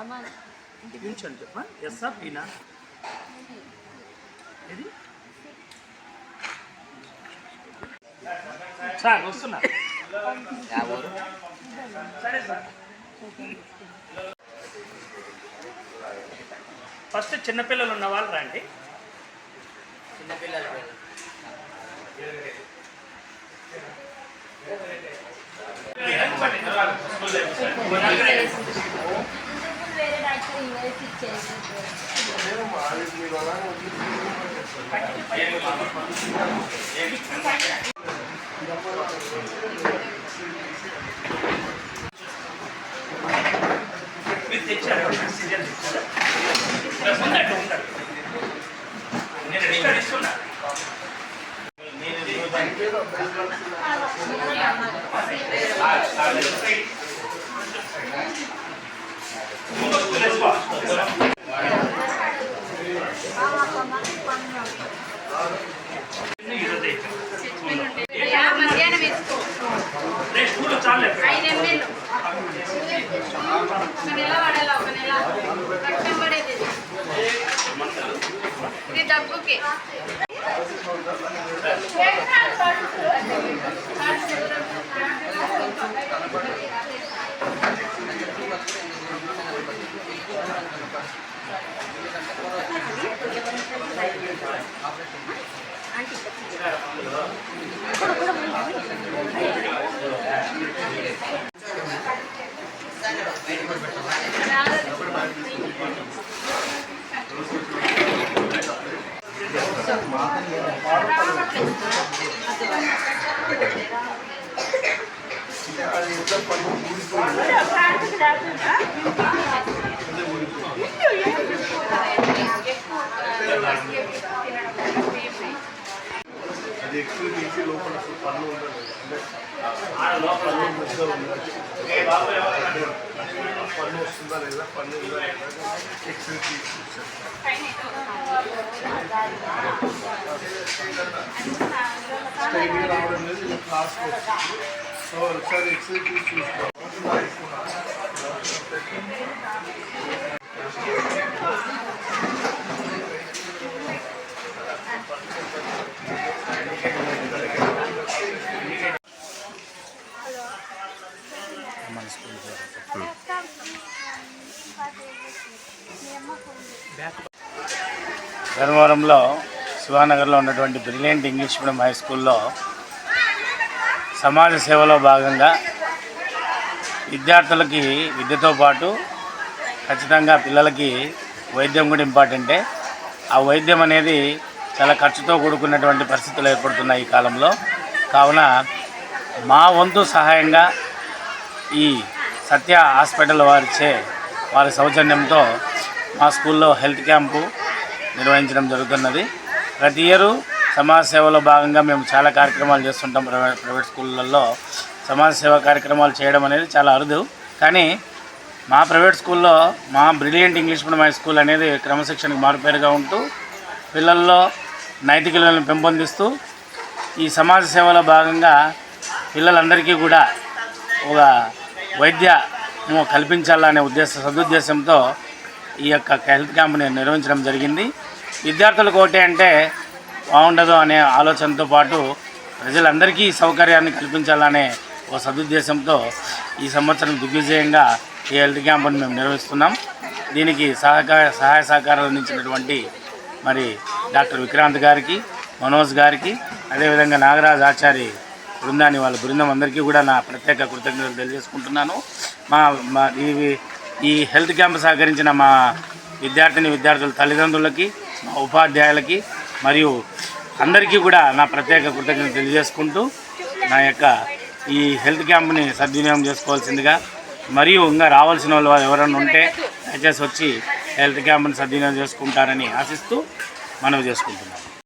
అమ్మ. నిల్చోండి చెప్పా. ఎస్ఆ పీనా ఇది సార్ వస్తున్నా. సరే సార్ ఫస్ట్ చిన్నపిల్లలు ఉన్న వాళ్ళు రండి. డాక్టర్ ఇంగ్లీష్ ఇచ్చేసి మీరు తెచ్చారు సీరియల్ తెచ్చారు నేను ఇస్తున్నా ఇది అది ఎక్కువ తీసి లోపల పనులు ఉండదు. అంటే ఆడ లోపల ఏ బాబు పన్ను వస్తుందా లేదా పన్ను ఉందా రావడం లేదు ఇలా క్లాస్కి సో ఒకసారి ఎక్స్రే తీసి చూసుకోవాలి ధర్మవరంలో శివానగర్లో ఉన్నటువంటి బ్రిలియంట్ ఇంగ్లీష్ మీడియం హై స్కూల్లో సమాజ సేవలో భాగంగా విద్యార్థులకి విద్యతో పాటు ఖచ్చితంగా పిల్లలకి వైద్యం కూడా ఇంపార్టెంటే. ఆ వైద్యం అనేది చాలా ఖర్చుతో కూడుకున్నటువంటి పరిస్థితులు ఏర్పడుతున్నాయి ఈ కాలంలో. కావున మా వంతు సహాయంగా ఈ సత్య హాస్పిటల్ వారిచే వారి సౌజన్యంతో మా స్కూల్లో హెల్త్ క్యాంపు నిర్వహించడం జరుగుతున్నది. ప్రతి ఇయరు సమాజ సేవలో భాగంగా మేము చాలా కార్యక్రమాలు చేస్తుంటాం ప్రైవేట్ ప్రైవేట్ స్కూళ్ళల్లో. సమాజ సేవ కార్యక్రమాలు చేయడం అనేది చాలా అరుదు. కానీ మా ప్రైవేట్ స్కూల్లో మా brilliant English medium high school అనేది క్రమశిక్షణకు మారుపేరుగా ఉంటూ పిల్లల్లో నైతిక విలువలను పెంపొందిస్తూ ఈ సమాజ సేవలో భాగంగా పిల్లలందరికీ కూడా ఒక వైద్యము కల్పించాలనే ఉద్దేశ సదుద్దేశంతో ఈ యొక్క హెల్త్ క్యాంప్ని నిర్వహించడం జరిగింది. విద్యార్థులకు ఒకటే అంటే బాగుండదు అనే ఆలోచనతో పాటు ప్రజలందరికీ ఈ సౌకర్యాన్ని కల్పించాలనే ఒక సదుద్దేశంతో ఈ సంవత్సరం దిగ్విజయంగా ఈ హెల్త్ క్యాంపును మేము నిర్వహిస్తున్నాం. దీనికి సహకార సహాయ సహకారాలు అందించినటువంటి మరి డాక్టర్ విక్రాంత్ గారికి మనోజ్ గారికి అదేవిధంగా నాగరాజ్ ఆచారి బృందాన్ని వాళ్ళ బృందం అందరికీ కూడా నా ప్రత్యేక కృతజ్ఞతలు తెలియజేసుకుంటున్నాను. మా మా ఈ హెల్త్ క్యాంప్ సహకరించిన మా విద్యార్థిని విద్యార్థుల తల్లిదండ్రులకి మా ఉపాధ్యాయులకి మరియు అందరికీ కూడా నా ప్రత్యేక కృతజ్ఞత తెలియజేసుకుంటూ నా యొక్క ఈ హెల్త్ క్యాంప్ని సద్వినియోగం చేసుకోవాల్సిందిగా మరియు ఇంకా రావాల్సిన వాళ్ళు ఎవరైనా ఉంటే దయచేసి వచ్చి హెల్త్ క్యాంప్ని సద్వినియోగం చేసుకుంటారని ఆశిస్తూ మనవి చేసుకుంటున్నాను.